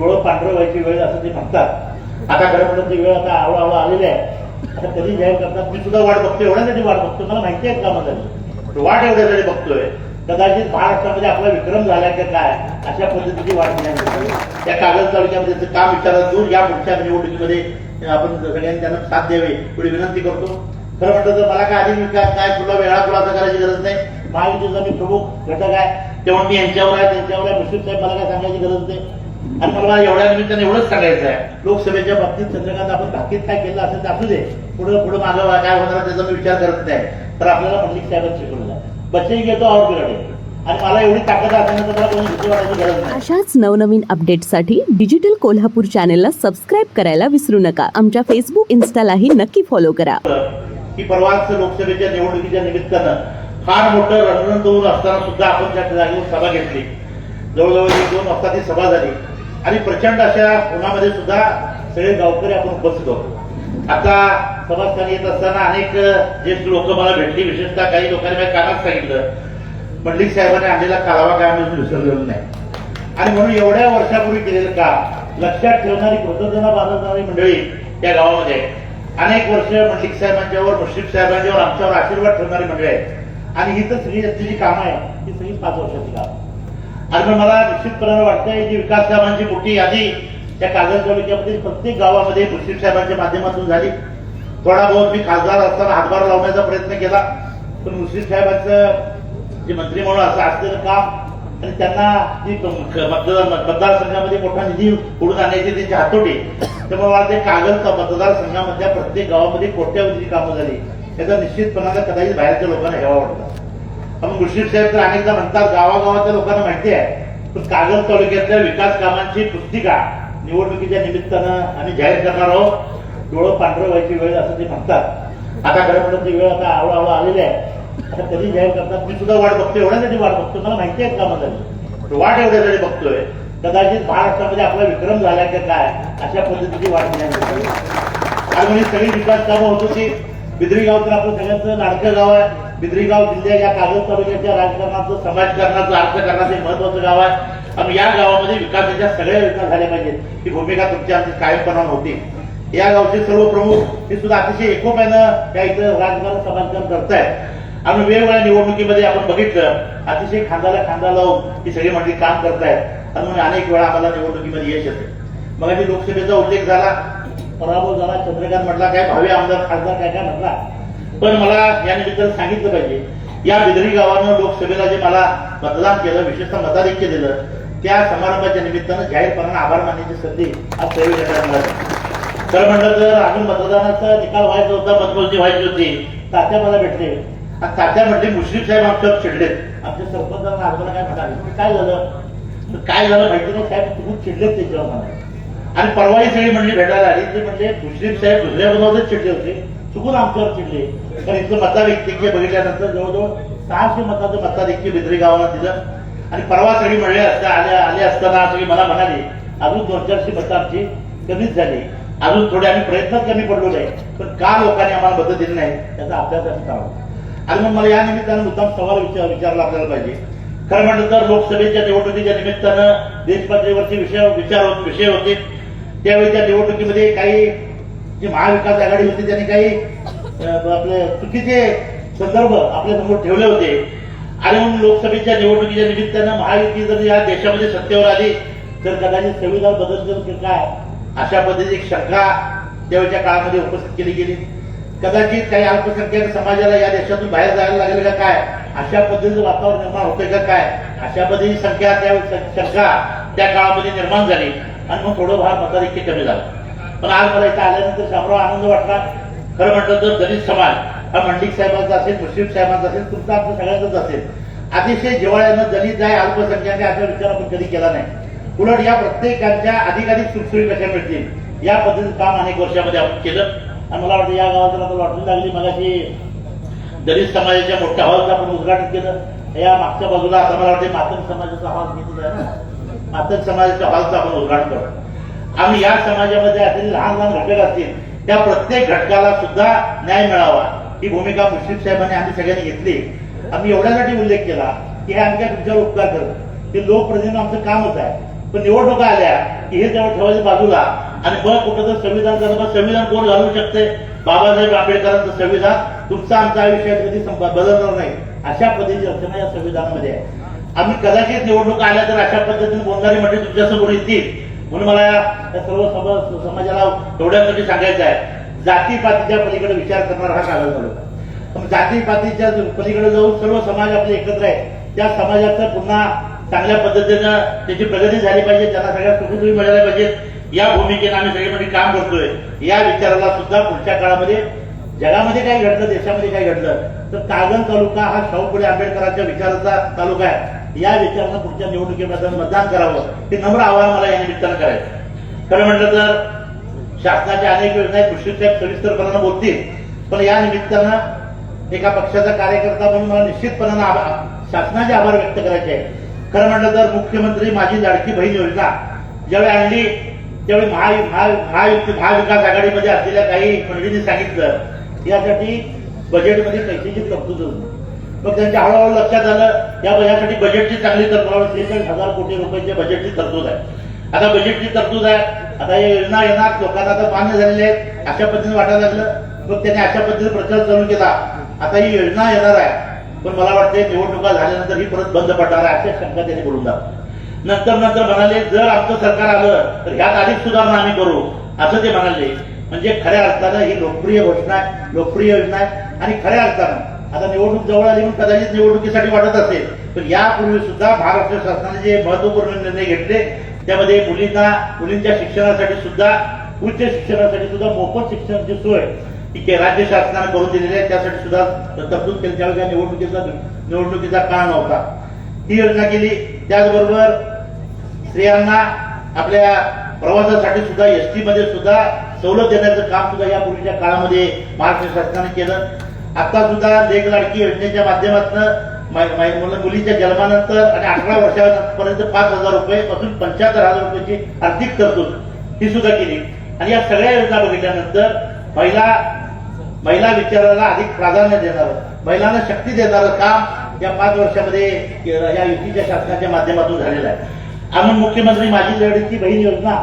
डोळं पांढरं व्हायची वेळ असं ते म्हणतात. आता खरं ती वेळ आता आवळा आलेली आहे. आता कधी जाहीर करतात मी सुद्धा वाट बघतोय. एवढ्यासाठी वाट बघतोय. मला माहिती आहे का माझं? वाट एवढ्यासाठी बघतोय. कदाचित महाराष्ट्रामध्ये आपला विक्रम झाला की काय? अशा पद्धतीची वाट नाही त्या कागद तालुक्यामध्ये काम विचारात घेऊन या पुढच्या निवडणुकीमध्ये आपण सगळ्यांनी त्यांना साथ द्यावी. एवढी विनंती करतो. खरं म्हटलं तर मला काय अधिक विकास काय? तुला वेळा खुलासा करायची गरज नाही. महायुतीचा मी प्रमुख घटक आहे. तेव्हा मी यांच्यावर आहे त्यांच्यावर आहे. मुश्रीफ साहेब मला काय सांगायची गरज नाही. आणि मला एवढ्या निमित्ताने एवढंच सांगायचं आहे. लोकसभेच्या बाबतीत चंद्रकांत आपण बाकीत काय केलं असेल तर असू दे. पुढे पुढे मागं काय होणार त्याचा मी विचार करत नाही. तर आपल्याला मल्लिक साहेबांनी शिकवलं आहे बच्चे घेतो और बिघडे. अशाच नवनवीन अपडेट्ससाठी डिजिटल कोल्हापूर चॅनेलला सबस्क्राईब करायला विसरू नका. आमच्या फेसबुक इन्स्टालाही नक्की फॉलो करा. की परवाच लोकसभेच्या निवडणुकीच्या निमित्तानं फार मोठं रणरण होऊन असताना सुद्धा आपण त्या जागेवर सभा घेतली जवळजवळ एक दोन वाजता ती सभा झाली आणि प्रचंड अशा उन्हामध्ये सुद्धा सगळे गावकरी आपण उपस्थित होतो. आता समाजकार्य येत असताना अनेक ज्येष्ठ लोक मला भेटली विशेषतः काही लोकांनी माझ्या कानात सांगितलं. पंडित साहेबांनी आणलेला कालावा काय आम्ही विसरलेलो नाही. आणि म्हणून एवढ्या वर्षापूर्वी केलेलं काम लक्षात ठेवणारी कृतज्ञता बांधणारी मंडळी या गावामध्ये आहे. अनेक वर्ष मंडलिक साहेबांच्यावर मुश्रीफ साहेबांच्यावर आमच्यावर आशीर्वाद ठेवणारी मंडळी आहे आणि ही तर सगळी जी कामं आहे ती सगळी पाच वर्षाची कामं आणि मग मला निश्चितपणाने वाटतंय की विकास साहेबांची मोठी यादी त्या कागद तालुक्यामध्ये प्रत्येक गावामध्ये मुश्रीफ साहेबांच्या माध्यमातून झाली. थोडा बहुत मी खासदार असताना हातभार लावण्याचा प्रयत्न केला. पण मुश्रीफ साहेबांचं जे मंत्री म्हणून असं असलेलं काम आणि त्यांना जी मतदार मतदारसंघामध्ये मोठा निधी उडून आणण्याची त्यांची हातोटी त्यामुळे मला ते कागद मतदारसंघामधल्या प्रत्येक गावामध्ये कोट्यावधीची कामं झाली. याचा निश्चितपणाला कदाचित बाहेरच्या लोकांना हेवा वाटतं. मग मुश्रीफ साहेब तर अनेकदा म्हणतात गावागावातल्या लोकांना माहिती आहे पण कागल तालुक्यातल्या विकास कामांची पुस्तिका निवडणुकीच्या निमित्तानं आम्ही जाहीर करणार आहोत. डोळं पांढरं व्हायची वेळ असं ते म्हणतात. आता खरं म्हणत ती वेळ आता आवळा आलेली आहे. आता कधी जाहीर करतात मी सुद्धा वाट बघतो एवढ्यासाठी वाट बघतो मला माहिती आहे कामासाठी. वाट एवढ्यासाठी बघतोय. कदाचित महाराष्ट्रामध्ये आपला विक्रम झाला की काय अशा पद्धतीची वाट नाही म्हणजे आणि सगळी विकास कामं होतो ती बिद्री गाव तर आपलं सगळ्यांचं लाडकं गाव आहे. बिद्री गाव जिल्ह्या या कागद तालुक्याच्या राजकारणाचं समाजकारणाचं अर्थकारणाचं एक महत्वाचं गाव आहे. आणि या गावामध्ये विकासाच्या सगळ्या योजना झाल्या पाहिजेत. ही भूमिका तुमच्या आमची कायमपणानं होती. या गावचे सर्व प्रमुख हे सुद्धा अतिशय एकोप्यानं त्या इथं राजकारण समाजकारण करतायत. आणि वेगवेगळ्या निवडणुकीमध्ये आपण बघितलं अतिशय खांद्याला खांदा लावून ही सगळी मंडळी काम करतायत. आणि म्हणून अनेक वेळा आम्हाला निवडणुकीमध्ये यश येते. मग लोकसभेचा उल्लेख झाला. पराभव झाला. चंद्रकांत म्हटला काय? भावी आमदार खासदार काय काय म्हटला? पण मला या निमित्तानं सांगितलं पाहिजे या बिदरी गावानं लोकसभेला जे मला मतदान केलं विशेषतः मताधिक्य दिलं त्या समारंभाच्या निमित्तानं जाहीरपणानं आभार मानण्याची संधी आज सर्व गटाला म्हटलं तर अजून मतदानाचा निकाल व्हायचा होता मतमोजणी व्हायची होती तात्या मला भेटले. आणि तात्या म्हटले मुश्रीफ साहेब आमच्यावर चिडलेत. आमच्या सरपंचांना आम्हाला काय म्हणाले? काय झालं? काय झालं माहिती नाही साहेब तुम्ही चिडलेत त्याच्यावर मला. आणि परवाही सगळी मंडळी भेटायला आली. ते म्हणजे मुश्रीफ साहेब दुसऱ्या बनवतच चिडले होते. चुकून आमच्यावर चिडले. कारण इथलं मताधिक्य बघितल्यानंतर जवळजवळ सहाशे मताचं मताधिक्य बिद्री गावाला दिलं. आणि परवा सगळी म्हणले असता आले आले असताना सगळी मला म्हणाले अजून दोन चारशे मतं आमची कमीच झाली. अजून थोडे आम्ही प्रयत्न कमी पडलो नाही पण का लोकांनी आम्हाला मदत दिली नाही त्याचा अभ्यास आम्ही करावा. आणि मग मला या निमित्तानं मुद्दाम सवाल विचार विचारला आपल्याला पाहिजे. खरं म्हटलं तर लोकसभेच्या निवडणुकीच्या निमित्तानं देशपातळीवरचे विषय विचार होत- विषय होते. त्यावेळी त्या निवडणुकीमध्ये काही जी महाविकास आघाडी होती त्यांनी काही आपले चुकीचे संदर्भ आपल्यासमोर ठेवले होते. आणि म्हणून लोकसभेच्या निवडणुकीच्या निमित्तानं महायुती जर या देशामध्ये सत्तेवर आली तर कदाचित संविधान बदल की काय? अशा पद्धतीची एक शंका त्यावेळच्या काळामध्ये उपस्थित केली गेली. कदाचित काही अल्पसंख्याक समाजाला या देशातून बाहेर जायला लागेल का काय? अशा पद्धतीचं वातावरण निर्माण होतंय का काय? अशा पद्धतीची संख्या त्या शंका त्या काळामध्ये निर्माण झाली. आणि मग थोडं फार मताधिक्य कमी झालं. पण आज मला इथं आल्यानंतर शामराव आनंद वाटला. खरं म्हटलं तर दलित समाज हा मंडिक साहेबांचा असेल मुस्लिम साहेबांचा असेल तुमचा आपलं सगळ्यांचाच असेल. अतिशय जिवाळ्यानं दलित जाय अल्पसंख्याक असा विचार आपण कधी केला नाही. उलट या प्रत्येकांच्या अधिकाधिक सुखसोयी कशा मिळतील? या पद्धतीचं काम अनेक वर्षामध्ये आपण केलं. आणि मला वाटतं या गावात आता वाटून लागली मगाशी. दलित समाजाच्या मोठ्या हॉलचं आपण उद्घाटन केलं. या मागच्या बाजूला आता मला वाटते मातंग समाजाचा हॉल घेतला आहे ना. मातंग समाजाच्या हॉलचं आपण उद्घाटन करतो आम्ही या समाजामध्ये असलेले लहान लहान घटक असतील त्या प्रत्येक घटकाला सुद्धा न्याय मिळावा. ही भूमिका मुश्रीफ साहेबांनी आम्ही सगळ्यांनी घेतली. आम्ही एवढ्यासाठी उल्लेख केला की हे आमच्या तुमच्यावर उपकार करत. ते लोकप्रतिनिधी आमचं कामच आहे. पण निवडणुका आल्या की हे तेव्हा ठेवायचे बाजूला आणि बघ कुठं तर संविधान झालं संविधान कोण घालू शकते? बाबासाहेब आंबेडकरांचं संविधान. तुमचा आमचा आयुष्य कधी बदलणार नाही. अशा पद्धतीची रचना या संविधानामध्ये आहे. आम्ही कदाचित निवडणुका आल्या तर अशा पद्धतीने बोलणारी म्हणजे तुमच्यासमोर येतील. म्हणून मला या सर्व समाजाला एवढ्यासाठी सांगायचं आहे. जातीपातीच्या पलीकडे विचार करणार हा कागद झालो जातीपातीच्या पलीकडे जाऊन सर्व समाज आपले एकत्र आहे. त्या समाजाचं पुन्हा चांगल्या पद्धतीनं त्याची प्रगती झाली पाहिजे. त्यांना सगळ्या सुखसुखी मिळाल्या पाहिजेत. या भूमिकेनं आम्ही सगळे काम करतोय. या विचाराला सुद्धा पुढच्या काळामध्ये जगामध्ये काय घडलं देशामध्ये काय घडलं तर कागल तालुका हा शाहू फुले आंबेडकरांच्या विचाराचा तालुका आहे. या विचारानं पुढच्या निवडणुकीमध्ये मतदान करावं. हे नम्र आव्हान मला या निमित्तानं करायचं खरं म्हटलं तर शासनाच्या अनेक योजना कृषी साहेब सविस्तरपणानं बोलतील. पण या निमित्तानं एका पक्षाचा कार्यकर्ता म्हणून मला निश्चितपणानं शासनाचे आभार व्यक्त करायचे आहे खरं म्हटलं तर मुख्यमंत्री माझी लाडकी बहीण योजना ज्यावेळी आणली त्यावेळी महा महा- महाविकास आघाडीमध्ये असलेल्या काही मंडळींनी सांगितलं यासाठी बजेटमध्ये पैशाची तरतूद होती. मग त्यांच्या हळूहळू लक्षात आलं या यासाठी बजेटची चांगली तरतूद त्रेचाळीस हजार कोटी रुपयाच्या बजेटची तरतूद आहे. आता बजेटची तरतूद आहे. आता या योजना येणार लोकांना आता मान्य झालेले आहेत. अशा पद्धतीने वाटायला लागलं. मग त्यांनी अशा पद्धतीने प्रचार चालू केला. आता ही योजना येणार आहे. पण मला वाटते निवडणुका झाल्यानंतर ही परत बंद पडणार आहे अशा शंका त्यांनी बोलून दाखवली नंतर नंतर म्हणाले जर आमचं सरकार आलं तर ह्यात अधिक सुधारणा आम्ही करू. असं ते म्हणाले. म्हणजे खऱ्या अर्थानं ही लोकप्रिय घोषणा आहे लोकप्रिय योजना आहे. आणि खऱ्या अर्थानं आता निवडणूक जवळ आली म्हणून कदाचित निवडणुकीसाठी वाटत असेल. पण यापूर्वी सुद्धा महाराष्ट्र शासनाने जे महत्त्वपूर्ण निर्णय घेतले त्यामध्ये मुलींना मुलींच्या शिक्षणासाठी सुद्धा उच्च शिक्षणासाठी सुद्धा मोफत शिक्षणाची सोय ही राज्य शासनाने करून दिलेली आहे. त्यासाठी सुद्धा तरतूद केली. त्यावेळी निवडणुकीचा निवडणुकीचा काळ नव्हता. ही योजना केली. त्याचबरोबर स्त्रियांना आपल्या प्रवासासाठी सुद्धा एस टी मध्ये सुद्धा सवलत देण्याचं काम सुद्धा या पूर्वीच्या काळामध्ये महाराष्ट्र शासनाने केलं. आता सुद्धा लेख लाडकी योजनेच्या माध्यमातून मुलीच्या जन्मानंतर आणि अठरा वर्षापर्यंत पाच हजार रुपये पासून पंच्याहत्तर हजार रुपयाची आर्थिक तरतूद ही सुद्धा केली. आणि या सगळ्या योजना बघितल्यानंतर महिला महिला विचाराला अधिक प्राधान्य देणारं महिलांना शक्ती देणारं काम या पाच वर्षामध्ये या युतीच्या शासनाच्या माध्यमातून झालेलं आहे. आम्ही मुख्यमंत्री माझी लढीची बहीण योजना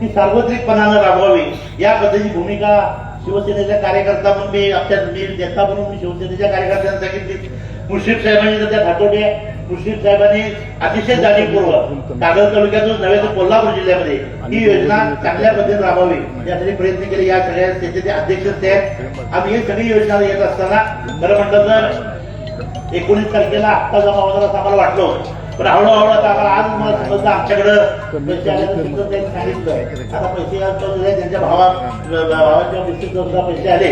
ही सार्वत्रिकपणानं राबवावी या पद्धतीची भूमिका शिवसेनेचा कार्यकर्ता म्हणून मी आमच्या मी नेता म्हणून मी शिवसेनेच्या कार्यकर्त्यांना सांगितली. मुश्रीफ साहेबांनी तर त्या ठाकवले मुश्रीफ साहेबांनी अतिशय जाणीवपूर्वक कागद तालुक्यातून नव्हे तर कोल्हापूर जिल्ह्यामध्ये ही योजना चांगल्या पद्धतीने राबवावी. यासाठी प्रयत्न केले. या सगळ्या त्याचे ते अध्यक्ष ते आहेत. आम्ही ही सगळी योजना येत असताना खरं म्हटलं तर एकोणीस तारखेला आत्ता जमा होणार असं आम्हाला वाटलं पण हळूहळू आता आम्हाला आज मला समजलं आमच्याकडं पैसे सांगितलं. आता त्यांच्या भावा भावाच्या पैसे आले.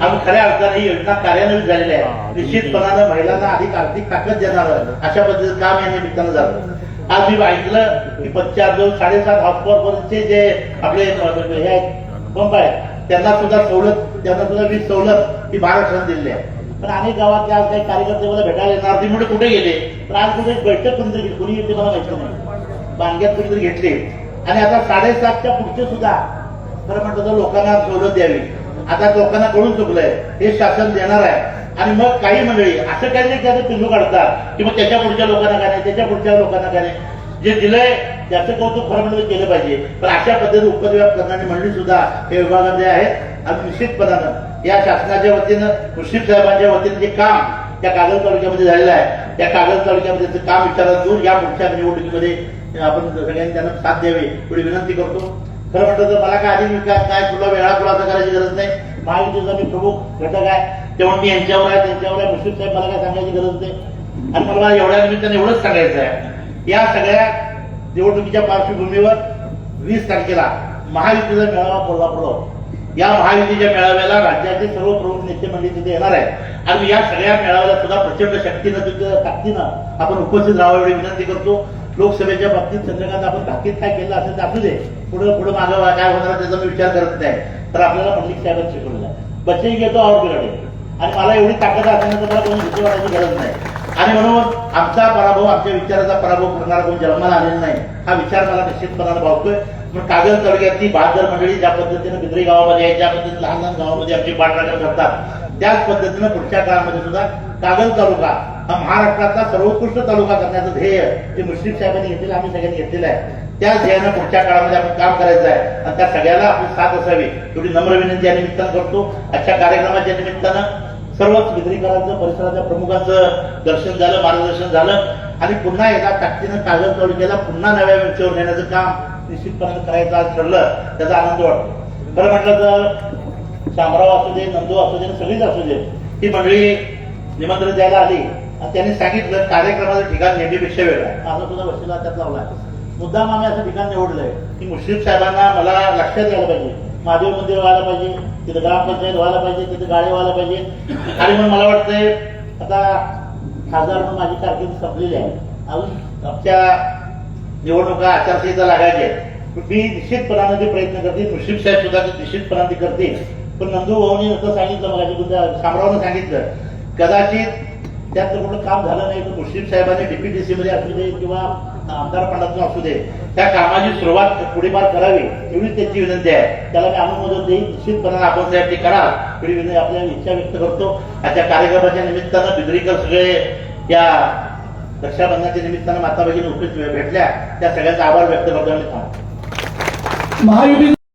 आम्ही खऱ्या अर्थाने ही योजना कार्यान्वित झालेली आहे. निश्चितपणानं महिलांना अधिक आर्थिक ताकद देणार अशा पद्धतीचं काम या निमित्तानं झालं. आज मी ऐकलं की पंचार दोन साडेसात पर्यंतचे जे आपले हे आहेत पंप आहेत त्यांना सुद्धा सवलत त्यांना सुद्धा वीज सवलत ही महाराष्ट्राने दिलेली आहे. पण अनेक गावातले आज काही कार्यकर्ते मला भेटायला येणार ती म्हणजे कुठे गेले? तर आज कुठे एक बैठक कोणीतरी कोणी येते मला माहिती नाही. बांग्यात कोणीतरी घेतले. आणि आता साडेसातच्या पुढचे सुद्धा खरं म्हटलं तर लोकांना सवलत द्यावी. आता लोकांना कळून चुकलंय हे शासन देणार आहे. आणि मग काही मंडळी असं काही नाही त्याचं पिल्लू काढतात की मग त्याच्या पुढच्या लोकांना काय नाही त्याच्या पुढच्या लोकांना काय नाही. जे दिलंय त्याचं कौतुक खरं म्हणजे केलं पाहिजे. पण अशा पद्धतीने उपद्व्याप करणारी मंडळी सुद्धा हे विभागामध्ये आहेत. आणि निश्चितपणानं या शासनाच्या वतीनं मुश्रीफ साहेबांच्या वतीनं जे काम त्या कागद तालुक्यामध्ये झालेलं आहे त्या कागद तालुक्यामध्ये काम विचारात घेऊन या पुढच्या निवडणुकीमध्ये आपण सगळ्यांनी त्यांना साथ द्यावी एवढी विनंती करतो. खरं म्हटलं तर मला काय अधिक विकास नाही तुला वेळा खुलासा करायची गरज नाही. महायुतीचा मी प्रमुख घटक आहे. तेव्हा मी यांच्यावर आहे त्यांच्यावर आहे. मुश्रीफ साहेब मला काय सांगायची गरज नाही. आणि मला एवढ्या निमित्ताने एवढंच सांगायचं आहे. या सगळ्या निवडणुकीच्या पार्श्वभूमीवर वीस तारखेला महायुतीचा मेळावा कोल्हापूर या महायुतीच्या मेळाव्याला राज्याचे सर्व प्रमुख नेते मंडळी तिथे येणार आहे आणि या सगळ्या मेळाव्याला सुद्धा प्रचंड शक्तीनं तिथं ताकदीनं आपण उपस्थित राहावं एवढी विनंती करतो. लोकसभेच्या बाबतीत चंद्रकांत आपण ताकीद काय केलं असेल तर असू दे. पुढे पुढे मागं काय होणार त्याचा मी विचार करत नाही. तर आपल्याला पंडित साहेबांनी शिकवलं बच्चे घेतो और बिराडे. आणि मला एवढी ताकद असेल तर मला कोणी भीती वाटायची गरज नाही. आणि म्हणून आमचा पराभव आमच्या विचाराचा पराभव करणारा कोण जन्माला आलेला नाही. हा विचार मला निश्चितपणाने भावतोय. पण कागद तालुक्यातली बहादर मंडळी ज्या पद्धतीने बिद्री गावामध्ये आहे ज्या पद्धतीने लहान लहान गावामध्ये आमची पाठराखण करतात त्याच पद्धतीनं पुढच्या काळामध्ये सुद्धा कागल तालुका हा महाराष्ट्रातला सर्वोत्कृष्ट तालुका करण्याचं ध्येय जे मुश्रीफ साहेबांनी घेतलेलं आम्ही सगळ्यांनी घेतलेलं आहे. त्या ध्येयानं पुढच्या काळामध्ये आपण काम करायचं आहे. आणि त्या सगळ्याला आपली साथ असावी. एवढी नम्र विनंती या निमित्तानं करतो. आजच्या कार्यक्रमाच्या निमित्तानं सर्वच विक्रीकरांचं परिसराच्या प्रमुखांचं दर्शन झालं मार्गदर्शन झालं. आणि पुन्हा एकदा ताकदीनं कागद तालुक्याला पुन्हा नव्या उंचीवर नेण्याचं काम निश्चितपणे करायचं आज ठरलं त्याचा आनंद वाटतो. बरं म्हटलं तर शामराव असू दे नंदू असू दे सगळीच असू दे ही मंडळी निमंत्रण द्यायला आली आणि त्यांनी सांगितलं कार्यक्रमाचं ठिकाण नेहमीपेक्षा वेगळं आहे. माझा सुद्धा वशिला त्यात लावला मुद्दाम आम्ही असं ठिकाण निवडलंय की मुश्रीफ साहेबांना मला लक्षात यायला पाहिजे. महादेव मंदिर व्हायला पाहिजे तिथं ग्रामपंचायत व्हायला पाहिजे तिथं गाडी व्हायला पाहिजे. आणि मग मला वाटतंय आता खासदार म्हणून माझी कारकीर्द संपलेली आहे. अजून आमच्या निवडणुका आचारसंहिता लागायची. मी निश्चितपणाने ते प्रयत्न करते मुश्रीफ साहेब सुद्धा ते निश्चितपणाने ते करते. पण नंदूभाऊनी भाऊनी सांगितलं मला शामरावनं सांगितलं. कदाचित त्यात जर कुठलं काम झालं नाही तर मुश्रीफ साहेबांनी डीपीटीसी मध्ये असू दे किंवा आमदार फंडातून असू दे त्या कामाची सुरुवात पुढेपार करावी एवढीच त्यांची विनंती आहे. त्याला मी अनुमोदन देईन निश्चितपणाने आपण साहेब ते करा. एवढी विनंती आपल्या इच्छा व्यक्त करतो. आजच्या कार्यक्रमाच्या निमित्तानं बिद्रीकर सगळे या रक्षाबंधनाच्या निमित्तानं माता भगिनी उपस्थित भेटल्या. त्या सगळ्याचा आभार व्यक्त करतो आणि महायुती